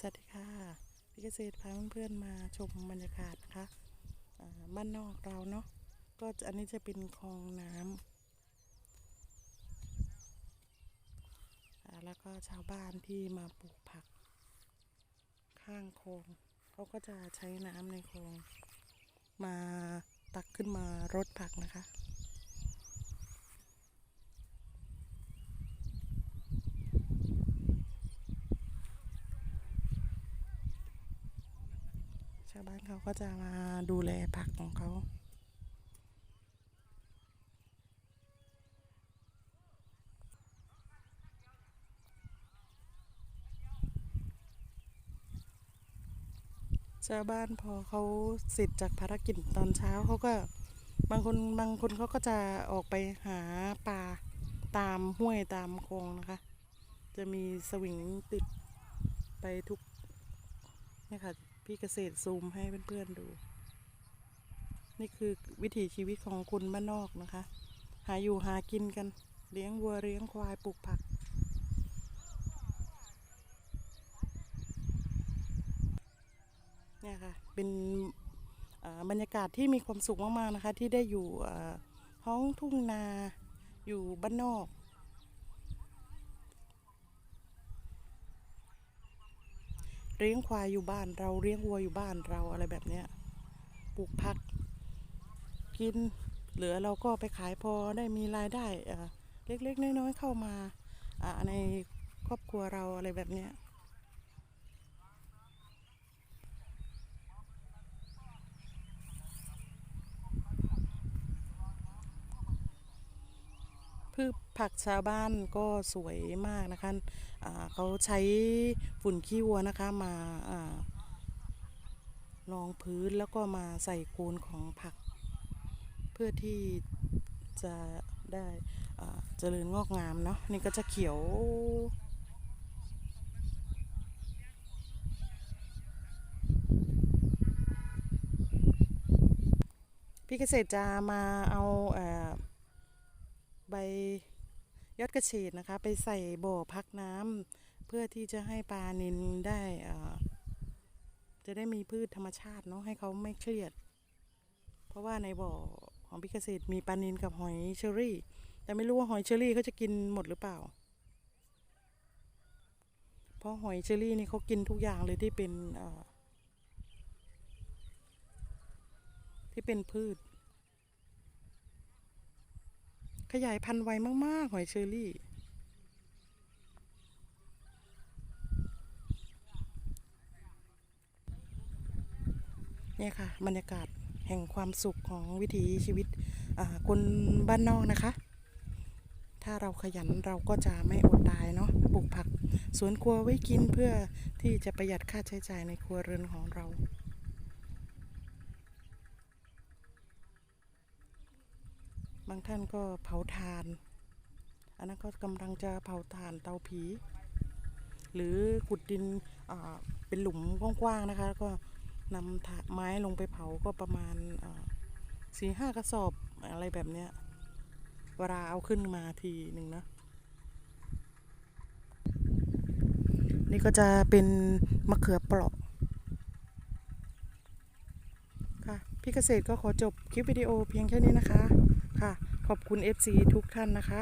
สวัสดีค่ะพี่เกษตรพาเพื่อนๆมาชมบรรยากาศนะคะอ่าบ้านนอกเราเนาะก็อันนี้จะเป็นคลองน้ำแล้วก็ชาวบ้านที่มาปลูกผัก ข้างคลองเขาก็จะใช้น้ำในคลอง มาตักขึ้นมารดผักนะคะาวบ้านเขาก็จะมาดูแลผักของเขาชาวบ้านพอเขาเสร็จจากภารกิจตอนเช้าเขาก็บางคนบางคนเขาก็จะออกไปหาปลาตามห้วยตามคลองนะคะ จะมีสวิงติดไปทุกเนี่ยค่ะ พี่เกษตรซูมให้เพื่อนๆดู นี่คือวิถีชีวิตของคนบ้านนอกนะคะ หาอยู่หากินกันเลี้ยงวัวเลี้ยงควายปลูกผัก เนี่ยค่ะ เป็นบรรยากาศที่มีความสุขมากๆนะคะ ที่ได้อยู่ท้องทุ่งนาอยู่บ้านนอก เลี้ยงควายอยู่บ้านเราเลี้ยงวัวอยู่บ้านเราอะไรแบบเนี้ยปลูกผัก กิน เหลือเราก็ไปขายพอได้มีรายได้เล็กๆน้อยๆเข้ามาอ่าในครอบครัวเราอะไรแบบเนี้ย พืชผักชาวบ้านก็สวยมากนะคะเขาใช้ฝุ่นขี้วัวนะคะมารองพื้นแล้วก็มาใส่โคนของผัก เพื่อที่จะได้เจริญงอกงามเนาะนี่ก็จะเขียวพี่เกษตรจะมาเอาเออ ใบยอดกระเฉดนะคะ ไปใส่บ่อพักน้ำเพื่อที่จะให้ปลานินได้จะได้มีพืชธรรมชาติเนาะให้เขาไม่เครียด เพราะว่าในบ่อของพี่เกษตรมีปลานินกับหอยเชอรี่ แต่ไม่รู้ว่าหอยเชอรี่เขาจะกินหมดหรือเปล่า เพราะหอยเชอรี่นี่เขากินทุกอย่างเลยที่เป็นที่เป็นพืช ขยายพันธุ์ไวมาก ๆ หอยเชอรี่ เนี่ยค่ะ บรรยากาศแห่งความสุขของวิถีชีวิตคนบ้านนอกนะคะ ถ้าเราขยันเราก็จะไม่อดตายเนาะปลูกผักสวนครัวไว้กินเพื่อที่จะประหยัดค่าใช้จ่ายในครัวเรือนของเรา บางท่านก็เผาถ่าน อันนั้นก็กำลังจะเผาถ่านเตาผี หรือขุดดินเป็นหลุมกว้างๆนะคะ ก็นำถาไม้ลงไปเผาก็ประมาณสี่ห้ากระสอบอะไรแบบเนี้ยเวลาเอาขึ้นมาทีหนึ่งนะ นี่ก็จะเป็นมะเขือเปราะค่ะพี่เกษตรก็ขอจบคลิปวิดีโอเพียงแค่นี้นะคะ ค่ะ ขอบคุณ FC ทุกท่านนะคะ